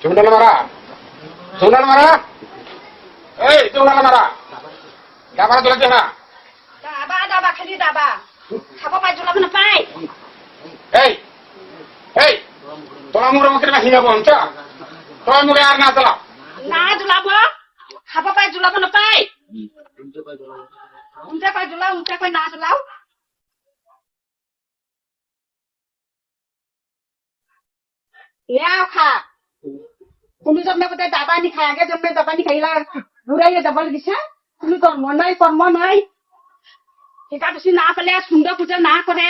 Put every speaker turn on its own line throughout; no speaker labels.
চুমডাল মারা। চুমডাল মারা। এই চুমডাল মারা। ক্যামেরা চলেছে না
দাবা দাবা খালি দাবা। খাব পাই জোলাব নাপায়
এই এই তোরা মুখের মুখে না হিঙাবো অঞ্চ তোরা মুখে আর না চালা
না জোলাব খাব পাই জোলাব নাপায় উল্টা পাই জোলাও উল্টা পাই না জোলাও লেও খা। তুমি জন্মে বোধ দাবা নি খাই আগে জন্মে দাবা নি খাইলা, ঘুরাইয়ে যাবলৈ দিছে তুমি কর্ম নাই কর্ম নাই। সেইটা বেছি না পেলে সুন্দর পূজা না করে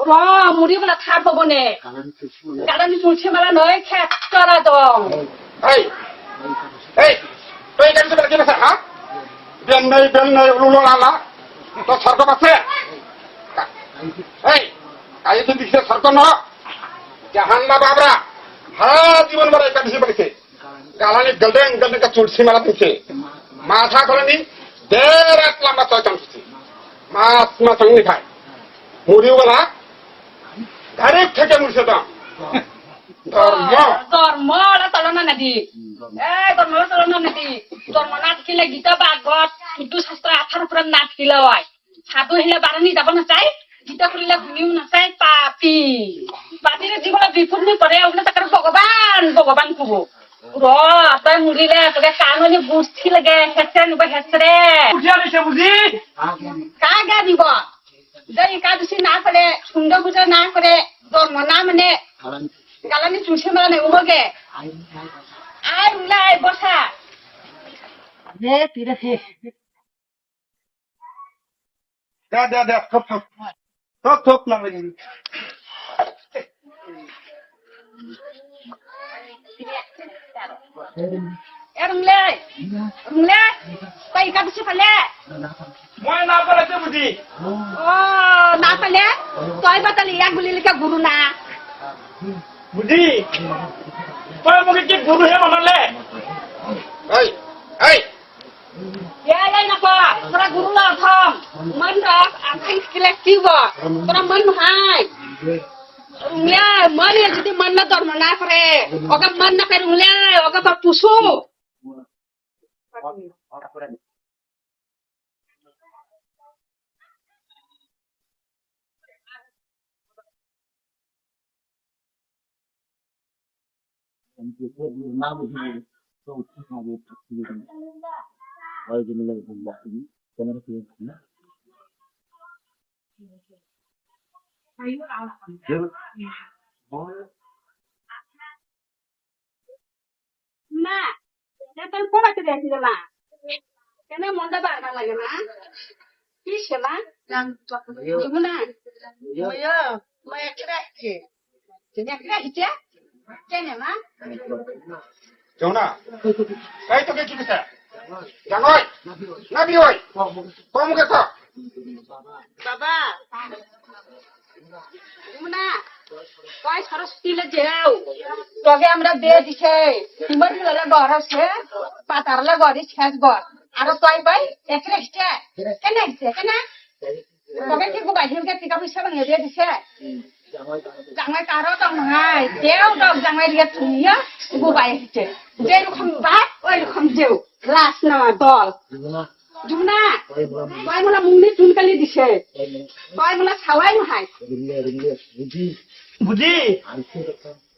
র মুড়ি বলে থাপ হব নে? কারণ চুলছে মেলা নয় খেত দম
এই আছে বেন বেন এই কাজে তুমি ন। জাহান না বাবরা হ্যাঁ জীবন বড় একটা দিছে বলেছে গালানি গলদেন গলদেন কা চুলসি দিছে মাথা দেড় এক লম্বা ছয় মাছ মাছ থেকে মুড়ছে ধর্ম।
ধর্ম না গীতা বাগত হিন্দু শাস্ত্র আঠার উপরে না হয়। সাধু আহিলে বাৰণি যাব নাচায়। গীতা ফুৰিলে শুনিও নাচায় পাপি। পাপিৰে জীৱনত বিপূৰ্ণি কৰে ওলাই তাকে ভগৱান ভগৱান কব। তই তোকে লাগে নিব
বুঝি
কা গা দিব? যে একাদশী না পূজা না মানে গালানি চুলছে মানে নেউবগে আই ওলাই বসা
দে দে দে থপ থপ থপ থপ না লাগি
এ রুমলে রুমলে তই একাদশী পালে?
মই না পালাতে বুঝি?
ও না পালে? তই বাতালি ইয়াক বুলিলিকে গুৰু না।
বুঝি? তই মোক কি গুৰুহে মানালে?
এই এই
এ এই নাপা তোরা গুৰু না থম মন রক কিলে কিব তোরা মন রুমলে মন যদি মন না ধর্ম না করে ওকে মন না করে রুমলে ওকে বা পুষু না তোর পড়াতে দেখছিল না কেন মনটা বারবার লাগে না কি সেবা যাব না মই একলা আহিছে একলা আহিছে কেনে মা
কেউ না এই তোকে কি দিছে জানই না কি ওই তোর মুখে তো
বাবা। না দিছে। তিমর মিলে ঘর আছে পাতারলে ঘরে শেষ ঘর। আর তই ভাই? একলা আহিছে কেনে আহিছে কেনে তবে কি বাহিরকে টিকা দিছে? জামাই কারও তো নাই। দেও তো জামাই দিয়ে থুইয়া গোবাই আহিছে যেরকম বাপ ওই রকম দেও। লাশ নেওয়া দল। যমুনা তই মোলা মুন্দি চুনকালি দিছে। তই মোলা খাওয়াই নহাই
বুঝি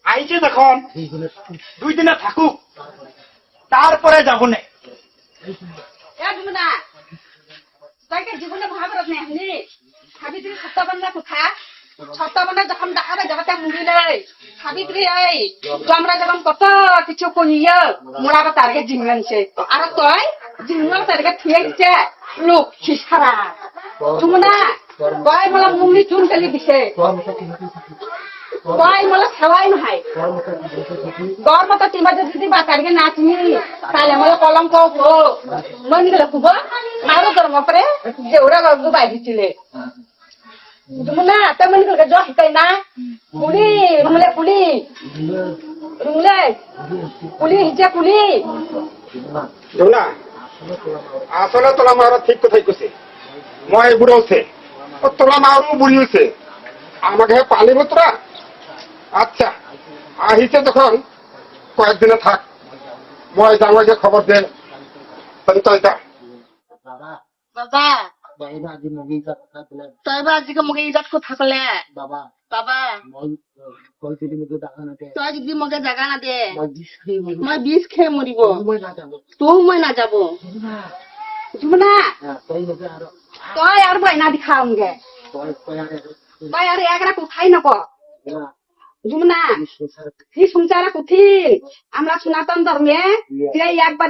আইছে দেখোন দুই দিনে থাকুক তারপরে যাব নে
এ জীবনে নেই হলি সাবিত্রী সত্যবন্ধা কোথা। সত্যবন্ধা যখন দেখাবে জগতে মুড়িলে সাবিত্রী এই তোমরা যখন কত কিছু কইয়া মোড়াবে তারকে জিঙ্গানছে আর তই জিঙ্গাল তারকে থুয়ে দিছে লোক শিসারা যমুনা তই মোলা মুন্দি চুনকালি দিছে। তই মোলা খাওয়াই নহাই গড় মতো তিনবার যদি বাতারকে না চিনি, তাহলে আমার কলঙ্ক হো মন গেলে খুব, মারো তোর মপরে যে ওরা গল্প বাই দিছিলে তাই হিজে পুলি
না? আসলে তোলা মারা ঠিক কথাই কৈছে মই বুড়ো হচ্ছে ও তোলা মারও বুড়ি হয়েছে আমাকে পালিব তোরা? আচ্ছা আহিছে যখন কয়েকদিনে থাক। মই জামাইকে খবর দে। তাহলে তো এটা
বাবা
বাবা
আজি কথা
মোক ইজাত কথা কলে?
বাবা
বাবা।
মই কৈছিলি মোক দেখা নাতে
তই যদি মোকে জাগা না
মই
বিষ খেয়ে
মই নাযাব।
তোও মই না যাব
তই আৰু।
আর বয়না
তই আৰু
একরা কোথায় নক।
না
যুমনা। সংসার কুথিন আমরা সনাতন ধর্মে একবার